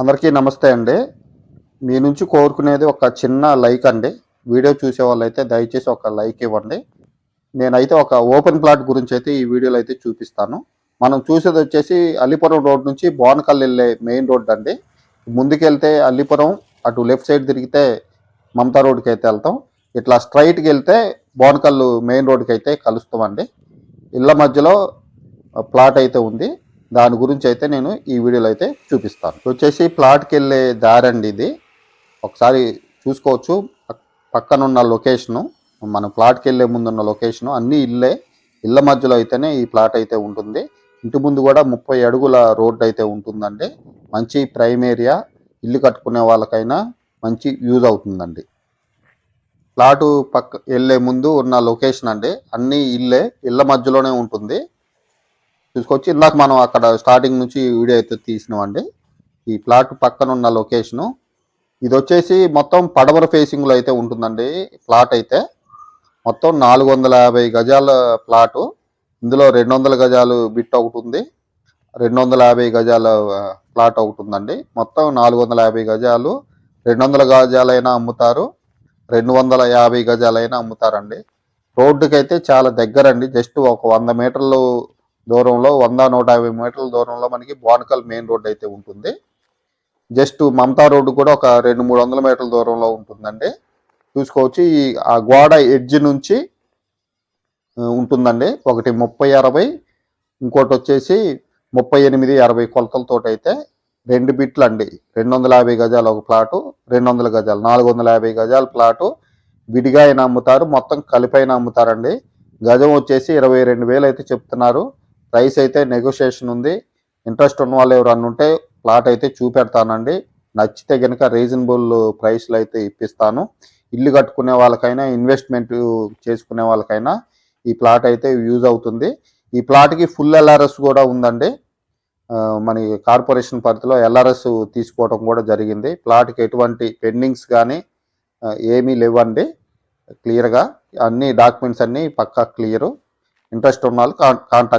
అందరికీ నమస్తే అండి. మీ నుంచి కోరుకునేది ఒక చిన్న లైక్ అండి. వీడియో చూసే వాళ్ళైతే దయచేసి ఒక లైక్ ఇవ్వండి. నేనైతే ఒక ఓపెన్ ప్లాట్ గురించి అయితే ఈ వీడియోలో అయితే చూపిస్తాను. మనం చూసేది వచ్చేసి అల్లిపురం రోడ్ నుంచి బోనకల్ వెళ్ళే మెయిన్ రోడ్ అండి. ముందుకెళ్తే అల్లిపురం అటు లెఫ్ట్ సైడ్ తిరిగితే మమతా రోడ్కి అయితే వెళ్తాం. ఇట్లా స్ట్రైట్కి వెళ్తే బోనకల్లు మెయిన్ రోడ్కి అయితే కలుస్తామండి. ఇళ్ళ మధ్యలో ప్లాట్ అయితే ఉంది. దాని గురించి అయితే నేను ఈ వీడియోలో అయితే చూపిస్తాను. వచ్చేసి ప్లాట్కి వెళ్ళే దారి అండి ఇది. ఒకసారి చూసుకోవచ్చు. పక్కనున్న లొకేషను మన ప్లాట్కి వెళ్ళే ముందున్న లొకేషను అన్నీ ఇల్లే. ఇళ్ళ మధ్యలో అయితేనే ఈ ప్లాట్ అయితే ఉంటుంది. ఇంటి ముందు కూడా ముప్పై అడుగుల రోడ్డు అయితే ఉంటుందండి. మంచి ప్రైమ్ ఏరియా. ఇల్లు కట్టుకునే వాళ్ళకైనా మంచి యూజ్ అవుతుందండి. ప్లాటు పక్క వెళ్ళే ముందు ఉన్న లొకేషన్ అండి. అన్నీ ఇల్లే. ఇళ్ళ మధ్యలోనే ఉంటుంది. చూసుకొచ్చి ఇందాక మనం అక్కడ స్టార్టింగ్ నుంచి వీడియో అయితే తీసినామండి. ఈ ప్లాట్ పక్కన ఉన్న లొకేషను ఇది వచ్చేసి మొత్తం పడమర ఫేసింగ్లో అయితే ఉంటుందండి ప్లాట్ అయితే. మొత్తం నాలుగు వందల యాభై గజాల ప్లాటు ఇందులో రెండు వందల గజాలు బిట్ ఒకటి ఉంది. రెండు వందల యాభై గజాల ప్లాట్ ఒకటి ఉందండి. మొత్తం నాలుగు వందల యాభై గజాలు. రెండు వందల గజాలైనా అమ్ముతారు. రెండు వందల యాభై గజాలైనా అమ్ముతారండి. రోడ్డుకి అయితే చాలా దగ్గరండి. జస్ట్ ఒక వంద మీటర్లు దూరంలో వంద నూట యాభై మీటర్ల దూరంలో మనకి బోనకల్ మెయిన్ రోడ్ అయితే ఉంటుంది. జస్ట్ మమతా రోడ్డు కూడా ఒక రెండు మూడు వందల మీటర్ల దూరంలో ఉంటుందండి. చూసుకోవచ్చు ఈ ఆ గోడ ఎడ్జ్ నుంచి ఉంటుందండి. ఒకటి ముప్పై అరవై ఇంకోటి వచ్చేసి ముప్పై ఎనిమిది అరవై కొలతలతో అయితే రెండు బిట్లు అండి రెండు వందల యాభై గజాలు ఒక ప్లాటు రెండు వందల గజాలు నాలుగు వందల యాభై గజాల ప్లాటు విడిగా అయినా అమ్ముతారు మొత్తం కలిపైన అమ్ముతారండి. గజం వచ్చేసి ఇరవై రెండు వేలు అయితే చెప్తున్నారు. ప్రైస్ అయితే నెగోషియేషన్ ఉంది. ఇంట్రెస్ట్ ఉన్న వాళ్ళు ఎవరన్నా ఉంటే ప్లాట్ అయితే చూపెడతానండి. నచ్చితే కనుక రీజనబుల్ ప్రైస్లో అయితే ఇప్పిస్తాను. ఇల్లు కట్టుకునే వాళ్ళకైనా ఇన్వెస్ట్మెంట్ చేసుకునే వాళ్ళకైనా ఈ ప్లాట్ అయితే యూజ్ అవుతుంది. ఈ ప్లాట్కి ఫుల్ ఎల్ఆర్ఎస్ కూడా ఉందండి. మనకి మన కార్పొరేషన్ పరిధిలో ఎల్ఆర్ఎస్ తీసుకోవడం కూడా జరిగింది. ప్లాట్కి ఎటువంటి పెండింగ్స్ కానీ ఏమీ లేవండి. క్లియర్గా అన్ని డాక్యుమెంట్స్ అన్నీ పక్కా క్లియరు ఇంట్రెస్ట్ ఉన్న వాళ్ళు కాంటాక్ట్